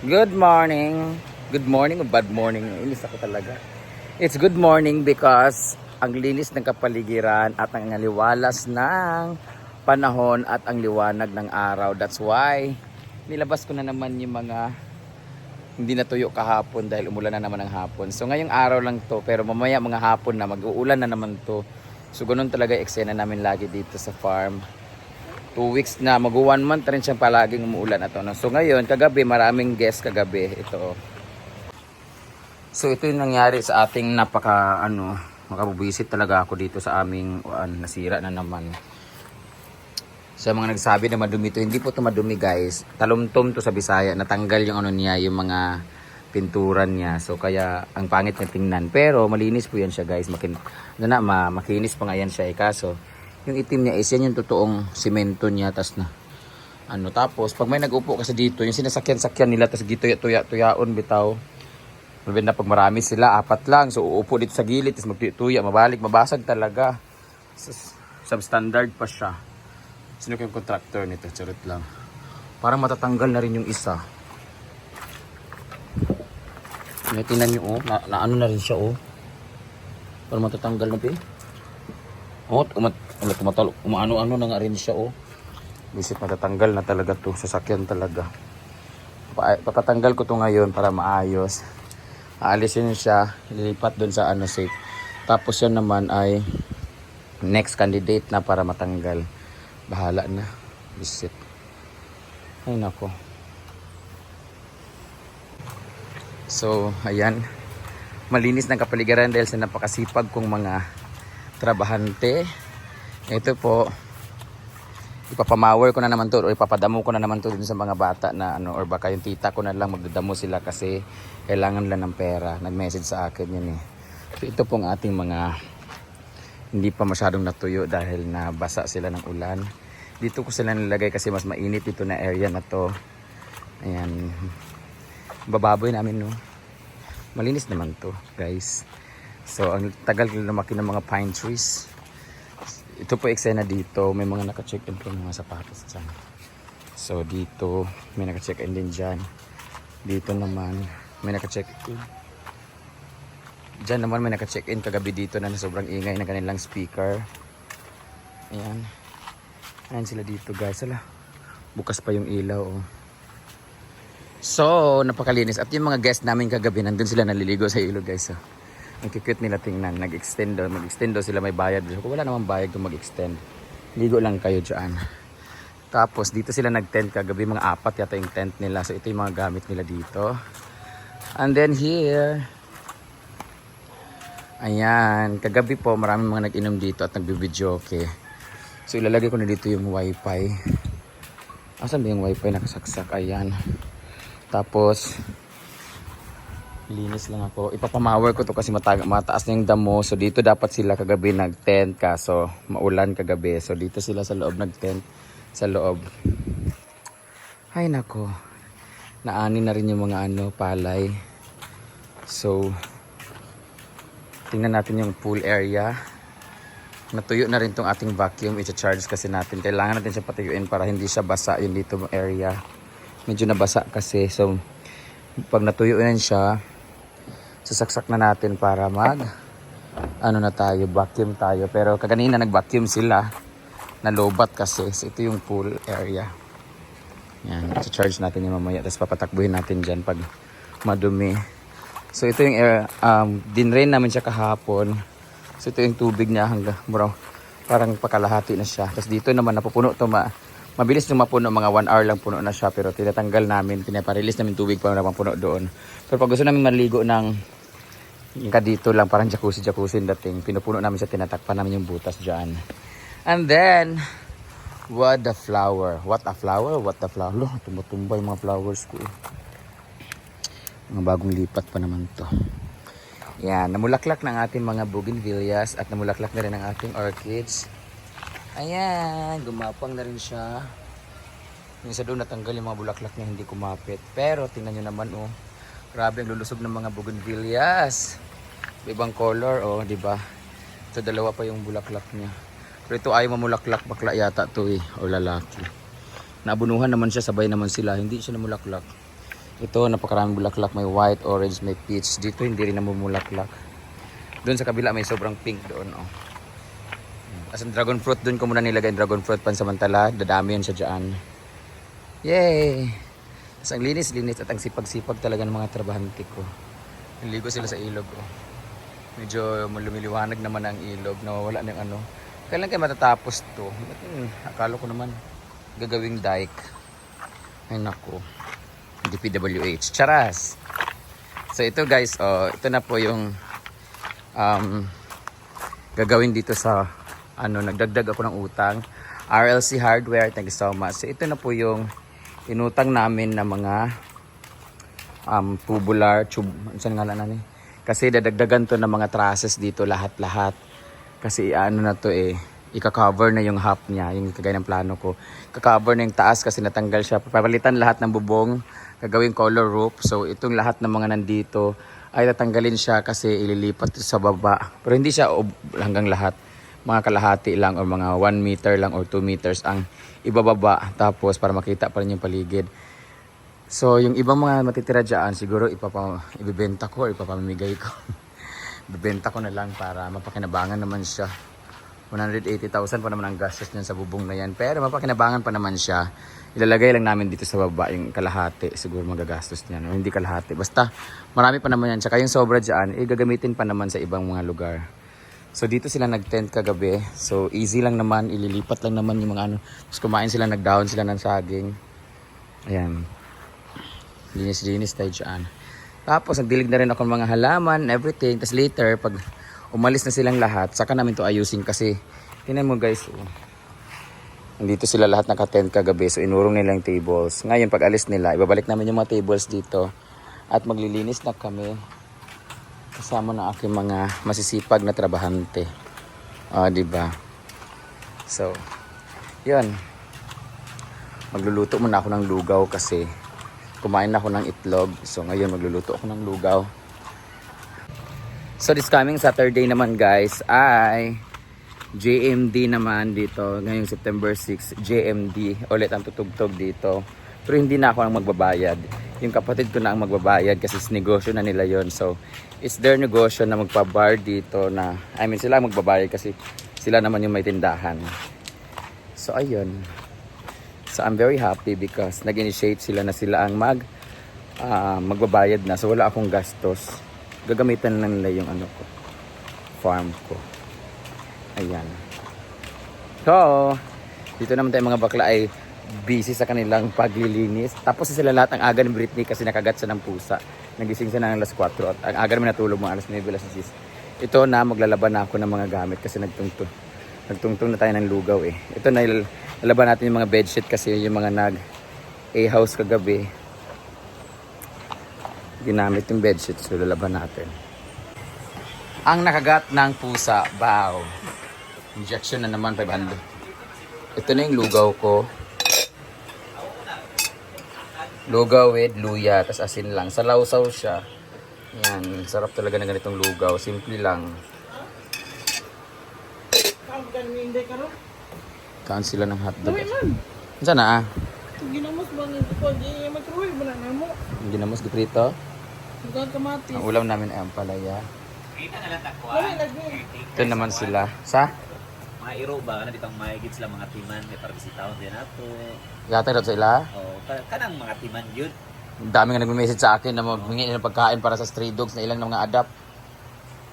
Good morning. Good morning o bad morning? Inis ako talaga. It's good morning because ang linis ng kapaligiran at ang liwalas ng panahon at ang liwanag ng araw. That's why nilabas ko na naman yung mga hindi natuyo kahapon dahil umulan na naman ng hapon. So ngayong araw lang to pero mamaya mga hapon na mag-uulan na naman to. So ganun talaga eksena namin lagi dito sa farm. Two weeks na, mag one month na rin siyang palaging umuulan at ano. So ngayon, kagabi, maraming guest kagabi. Ito. So ito yung nangyari sa ating napaka, ano, makabubisit talaga ako dito sa aming, ano, nasira na naman. Sa mga nagsabi na madumi to, hindi po to madumi guys. Talumtom to sa Bisaya, natanggal yung ano niya, yung mga pinturan niya. So kaya ang pangit niya tingnan. Pero malinis po yan siya guys. Makin, ano na, ma, makinis pa nga yan siya eh. Kaso, yung itim niya is yan yung totoong simento niya. Tas na, ano, tapos pag may nag-upo kasi dito, yung sinasakyan-sakyan nila, tas gito tuya-tuyaon bitaw. Sabi na pag marami sila, apat lang. So uupo dito sa gilid, tas magtuya, mabalik, mabasag talaga. Substandard pa siya. Sino kayong contractor nito? Charot lang. Parang matatanggal na rin yung isa. May tingnan nyo, oh. Na, na ano na rin siya, oh. Parang matatanggal na, pe. Oh, umat, umat, tumatalo, umaano-ano na nga rin siya, oh. Bisip matatanggal na talaga to. Sasakyan talaga. Pa, papatanggal ko to ngayon para maayos. Aalisin siya, lilipat doon sa ano safe. Tapos yun naman ay next candidate na para matanggal. Bahala na. Visit. Ay nako. So, ayan. Malinis ng kapaligiran dahil sa napakasipag kong mga trabahante. Ito po, ipapamawer ko na naman to or ipapadamo ko na naman to dun sa mga bata na ano or baka yung tita ko na lang magdadamo sila kasi kailangan lang ng pera. Nag-message sa akin yun eh. So ito pong ating mga hindi pa masyadong natuyo dahil nabasa sila ng ulan. Dito ko sila nilagay kasi mas mainit dito na area na to. Ayan. Bababoy namin no. Malinis naman to guys. So ang tagal lumaki ng mga pine trees. Ito po eksena dito. May mga naka-check in po mga sapatos dyan. So dito may naka-check in din dyan. Dito naman may naka-check in. Diyan naman may naka-check in kagabi dito na sobrang ingay ng kanilang speaker. Ayan. Ayan sila dito guys. Ala, bukas pa yung ilaw. Oh. So, napakalinis. At yung mga guest namin kagabi, nandun sila naliligo sa ilog guys. Oh. Ang cute nila tingnan. Nag-extend daw. Mag-extend daw sila may bayad. So, wala naman bayad kung mag-extend. Ligo lang kayo dyan. Tapos, dito sila nag-tent kagabi. Mga apat yata yung tent nila. So, ito yung mga gamit nila dito. And then here, Ayan, kagabi po maraming mga nag-inom dito at nagbibidyo okay. So ilalagay ko na dito yung wifi. Asan ba yung wifi nakasaksak? Ayan. Tapos linis lang ako. Ipapamawer ko to kasi mataga, mataas na yung damo. So dito dapat sila kagabi nag-tent kaso maulan kagabi. So dito sila sa loob nag-tent sa loob. Ay nako. Naani na rin yung mga ano palay. So Tingnan natin yung pool area. Natuyo na rin tong ating vacuum. I-charge kasi natin. Kailangan natin siya patuyuin para hindi siya basa yung dito area. Medyo nabasa kasi. So, pag natuyo na siya, sasaksak na natin para mag ano na tayo, vacuum tayo. Pero kaganina nag-vacuum sila. Nalobat kasi. So, ito yung pool area. Yan. I-charge natin yung mamaya. Tapos papatakbuhin natin dyan pag madumi. So ito yung air, um, dinrain namin siya kahapon. So ito yung tubig niya hanggang bro, parang pakalahati na siya. Tapos dito naman napupuno to ma mabilis yung mapuno mga 1 hour lang puno na siya pero tinatanggal namin, pinaparelease namin tubig para mapuno doon. Pero pag gusto namin maligo ng yung dito lang parang jacuzzi jacuzzi yung dating pinupuno namin siya tinatakpan namin yung butas diyan. And then what the flower? What a flower? What the flower? Lo, tumutumba yung mga flowers ko. eh. Mga bagong lipat pa naman to. Yan, namulaklak ng ating mga bougainvilleas at namulaklak na rin ang ating orchids. Ayan, gumapang na rin siya. Isa doon natanggal yung mga bulaklak niya hindi kumapit. Pero tingnan nyo naman oh, grabe ang lulusog ng mga bougainvilleas. Ibang color oh, di ba? Ito dalawa pa yung bulaklak niya. Pero ito ay mamulaklak bakla yata to eh, o lalaki. Nabunuhan naman siya, sabay naman sila, hindi siya namulaklak. Ito, napakaraming bulaklak. May white, orange, may peach. Dito, hindi rin namumulaklak. Doon sa kabila, may sobrang pink doon. Oh. As dragon fruit, doon ko muna nilagay dragon fruit pansamantala. Dadami yun siya dyan. Yay! Tapos ang linis-linis at ang sipag-sipag talaga ng mga trabahante ko. Niligo sila sa ilog. Oh. Medyo lumiliwanag naman ang ilog. Nawawala na yung ano. Kailan kayo matatapos to? Hmm, akala ko naman gagawing dike. Ay nako. DPWH. Charas! So ito guys, oh, ito na po yung um, gagawin dito sa ano, nagdagdag ako ng utang. RLC Hardware, thank you so much. So ito na po yung inutang namin na mga um, tubular, tube, saan nga eh. Kasi dadagdagan to ng mga trusses dito lahat-lahat. Kasi ano na to eh, ika-cover na yung half niya, yung kagaya ng plano ko. Ika-cover na yung taas kasi natanggal siya. Papalitan lahat ng bubong, gagawing color roof. So itong lahat ng mga nandito ay tatanggalin siya kasi ililipat sa baba. Pero hindi siya hanggang lahat. Mga kalahati lang or mga 1 meter lang or 2 meters ang ibababa. Tapos para makita pa rin yung paligid. So, yung ibang mga matitira dyan, siguro ipapa, ibibenta ko or ipapamimigay ko. Ibibenta ko na lang para mapakinabangan naman siya. 180,000 pa naman ang gastos niyan sa bubong na yan. Pero mapakinabangan pa naman siya. Ilalagay lang namin dito sa baba yung kalahati. Siguro magagastos niyan. O hindi kalahati. Basta marami pa naman yan. Tsaka yung sobra dyan, eh, gagamitin pa naman sa ibang mga lugar. So dito sila nag-tent kagabi. So easy lang naman. Ililipat lang naman yung mga ano. Tapos kumain sila, nag-down sila ng saging. Ayan. Linis-linis tayo dyan. Tapos nagdilig na rin ako ng mga halaman, everything. Tapos later, pag umalis na silang lahat, saka namin to ayusin kasi tingnan mo guys, oh. Nandito sila lahat naka-tent kagabi. So inurong nila yung tables. Ngayon pag alis nila, ibabalik namin yung mga tables dito. At maglilinis na kami. Kasama ng aking mga masisipag na trabahante. Ah, di ba? So, 'yun. Magluluto muna ako ng lugaw kasi kumain ako ng itlog. So ngayon magluluto ako ng lugaw. So this coming Saturday naman guys ay JMD naman dito. Ngayong September 6, JMD. Ulit ang tutugtog dito. Pero hindi na ako ang magbabayad. Yung kapatid ko na ang magbabayad kasi negosyo na nila yon So it's their negosyo na magpa-bar dito na I mean sila ang magbabayad kasi sila naman yung may tindahan. So ayun. So I'm very happy because nag-initiate sila na sila ang mag ah, magbabayad na. So wala akong gastos. Gagamitan lang nila yung ano ko, farm ko. Ayan. So, dito naman tayo mga bakla ay busy sa kanilang paglilinis. Tapos sila lahat ang aga ni Britney kasi nakagat siya ng pusa. Nagising siya ng alas 4 at ang aga namin natulog mga alas 9, alas 10. Ito na, maglalaban na ako ng mga gamit kasi nagtungtong. Nagtungtong na tayo ng lugaw eh. Ito na, lalaban natin yung mga bedsheet kasi yung mga nag A-house kagabi. Ginamit yung bedsheet so lalaban natin. Ang nakagat ng pusa, bow. Injection na naman 500. Ito na yung lugaw ko. Lugaw with luya, tas asin lang. Sa lausaw siya. Yan, sarap talaga ng ganitong lugaw. Simple lang. Kaan sila ng hotdog. Saan na ah? Ginamos ba ng ko? Di microwave ba na namo? Hindi na mas giprito. Huwag kamatis. Ang ulam namin ay ang palaya. Ito naman sila. Sa? Mga iro ba na ditong mahigit sila mga timan may para bisitahon din ato Yata rin sila. o ka- kanang mga timan yun Ang dami nga nagme-message sa akin na maghingi ng pagkain para sa stray dogs na ilang na mga adapt.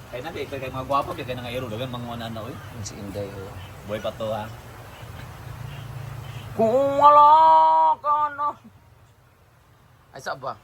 kaya na kay kay mga gwapo kay nga iro dagan mga ano oy Si Inday. oh. boy pa to ha Kung wala ka na. Ay, saan ba?